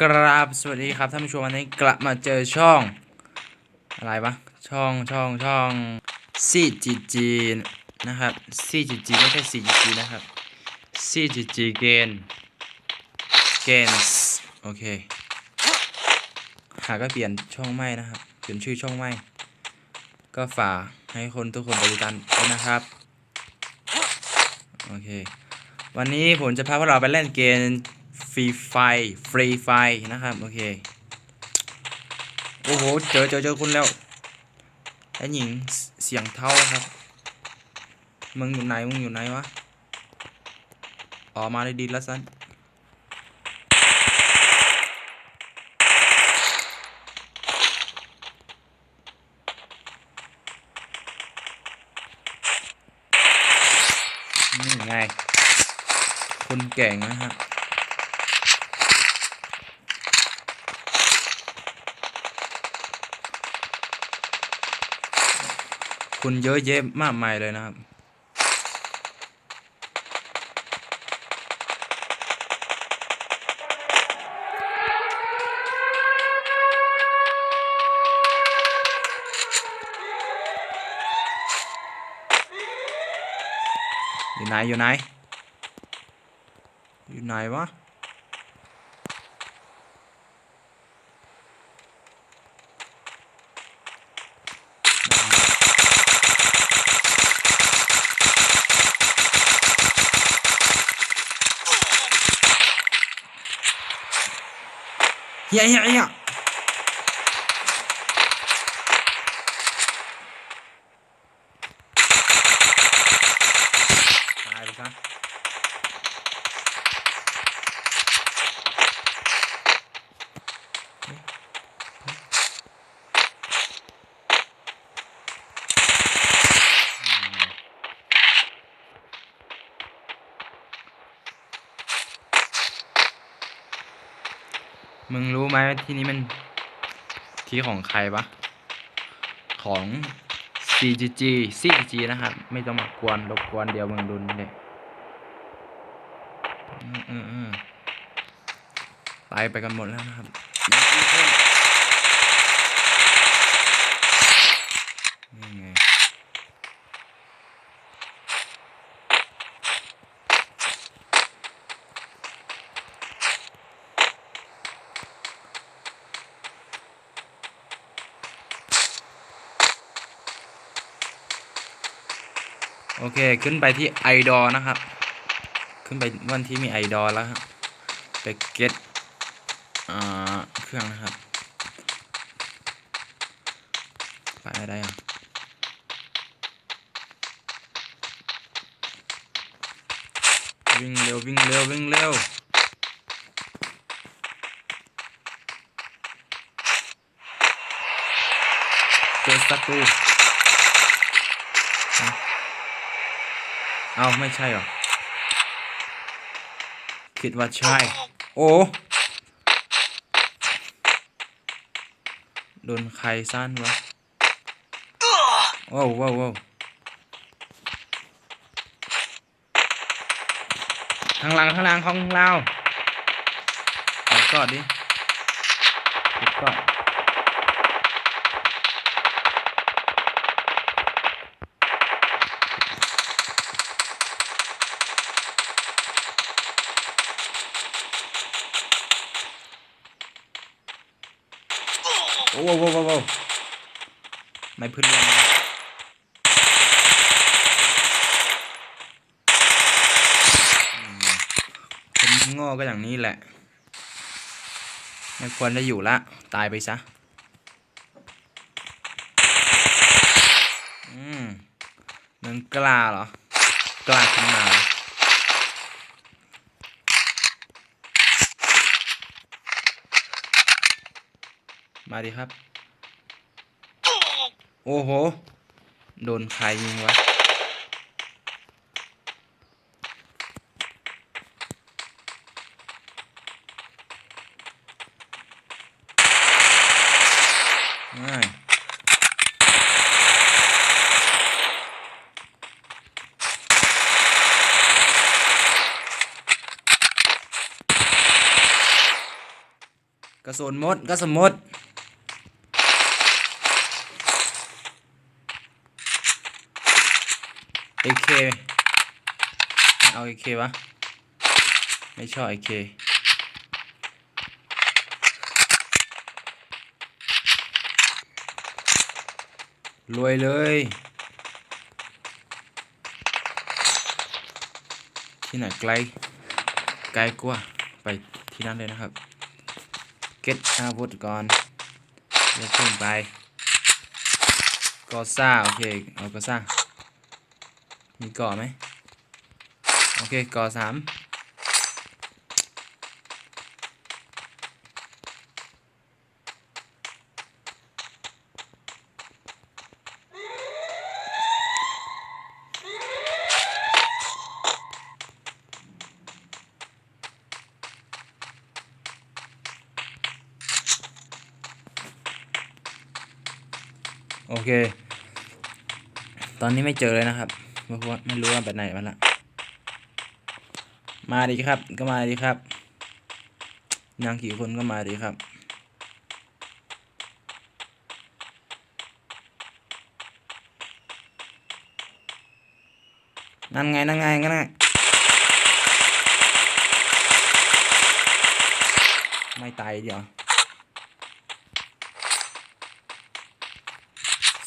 กราบสวัสดีครับท่านผู้ชมวันนี้กลับมาเจอช่องอะไรวะช่องช่องช่องซีจีจีนะครับซีจีจีไม่ใช่ซีจีจีนะครับซีจีจีเกนเกนส์โอเคหาก็เปลี่ยนช่องใหม่นะครับเปลี่ยนชื่อช่องใหม่ก็ฝากให้คนทุกคนไปติดตามด้วยนะครับโอเควันนี้ผมจะพาพวกเราไปเล่นเกม ฟรีไฟฟรีไฟนะครับ โอเค โอ้โห เจอเจอเจอคุณแล้วไอ้หญิงเสียงเท่าครับ มึงอยู่ไหน มึงอยู่ไหนวะ ออกมาได้ดีแล้วสันนี่ไงคนเก่งนะครับ คุณเยอะแยะมากมายเลยนะครับ อยู่ไหนอยู่ไหนอยู่ไหนวะ เฮียเฮียเฮียตายไปซะ มึงรู้ไหมที่นี้มันที่ของใครปะของ CGG CGG นะครับ ไม่ต้องมากวนรบกวนเดียวมึงดุนเลยอืมอืมอืมตายไปกันหมดแล้วนะครับ โอเค ขึ้นไปที่ไอดอนะครับ ขึ้นไปวันที่มีไอดอแล้วครับไปเก็ตอ่าเครื่องนะครับ ไปไม่ได้อะวิ่งเร็ววิ่งเร็ววิ่งเร็วเจอศัตรู เอาไม่ใช่หรอ คิดว่าใช่ โอ้โดนใครสั้นวะว้าวว้าวว้าวข้างหลังข้างหลังของเราเอากอดดิดกอด โอ้โหโว้วโว้วโว้ไม่พื้นลงคนโง่ก็อย่างนี้แหละ ไม่ควรจะอยู่ละ ตายไปซะ อืมมึงกล้าเหรอ กล้าขึ้นมาเหรอ มาดิครับ โอ้โห โดนใครยิงวะ ง่ายกระสุนมดกระสุนมด เอเคเอาเอเควะ ไม่ชอบเอเครวยเลย ที่ไหนไกล ไกลกว่า ไปที่นั่นเลยนะครับ เก็ตอาวุธก่อนเดี๋ยวขึ้นไป กอซ่า โอเค เอากอซ่า มีกาะไหมโอเคกาะสามโอเค ตอนนี้ไม่เจอเลยนะครับ ไม่รู้ว่าไม่รู้ว่าไปไหนมันละมาดีครับ ก็มาดีครับนางกี่คนก็มาดีครับนั่นไงนั่นไงนั่นไงไม่ตายเดี๋ยว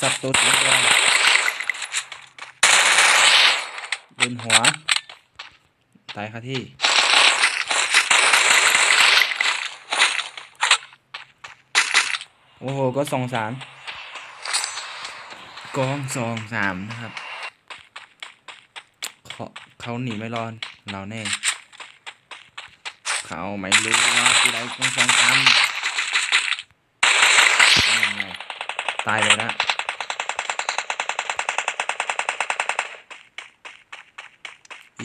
สับตัวสีแดง บนหัว ตายค่ะที่ โอ้โห ก็สองสามกองสองสามนะครับ เขาเขาหนีไม่รอดเราแน่ เขาไม่รู้ว่าที่ไรกองสองสามยังไงตายเลยนะ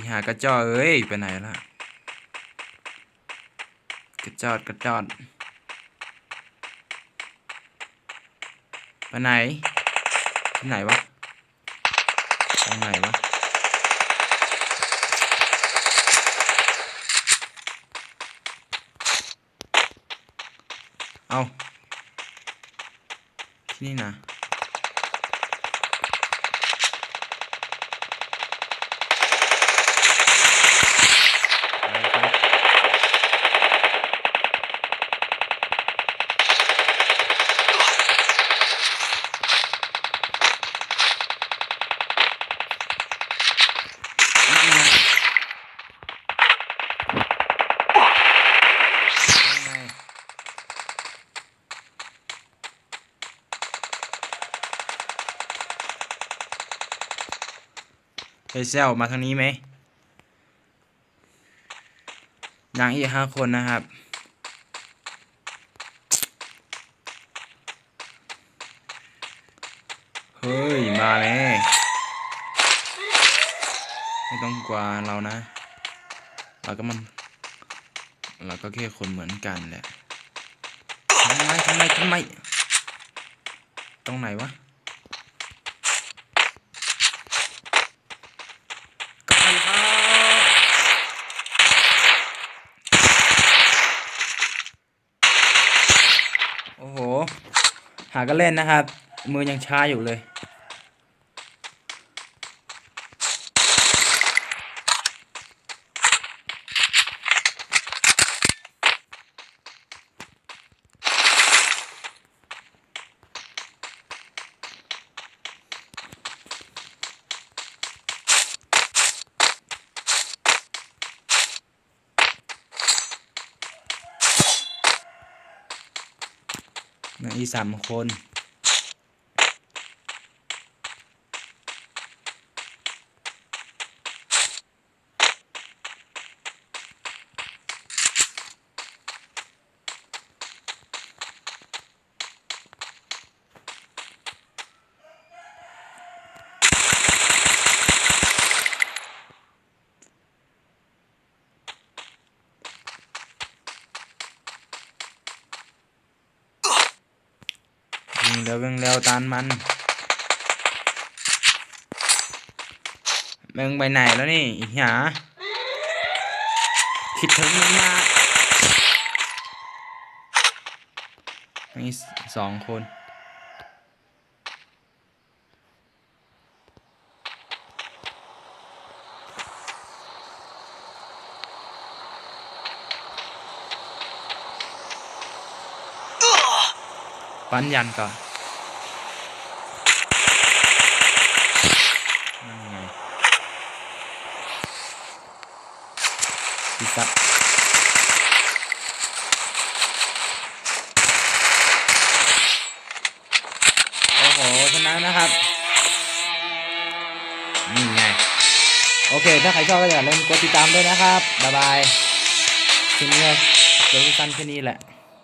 หากระจอเอ้ย ไปไหนล่ะกระจอดกระจอดไปไหนที่ไหนวะตรงไหนวะเอาที่นี่นะ เฮเซลมาทางนี้ไหมนางอีกห้าคนนะครับ เฮ้ย มาแล้วไม่ต้องกลัวเรานะ เราก็มัน เราก็แค่คนเหมือนกันแหละทำไมทำไมทำไม ตรงไหนวะ กลับไปครับโอ้โห หากันเล่นนะครับ มือยังช้าอยู่เลย อีสามคน วิ่งเร็ววิ่งเร็วตานมันมึงไปไหนแล้วนี่อีหยาคิดถึงมันมากนี่สองคน ปั้นยันก่อนนั่นไงพิซับโอ้โหชนะนะครับนี่ไง โอเค ถ้าใครชอบก็อย่าลืมกดติดตามด้วยนะครับ บ๊ายบายทีนี้ก็จบสั้นแค่นี้แหละ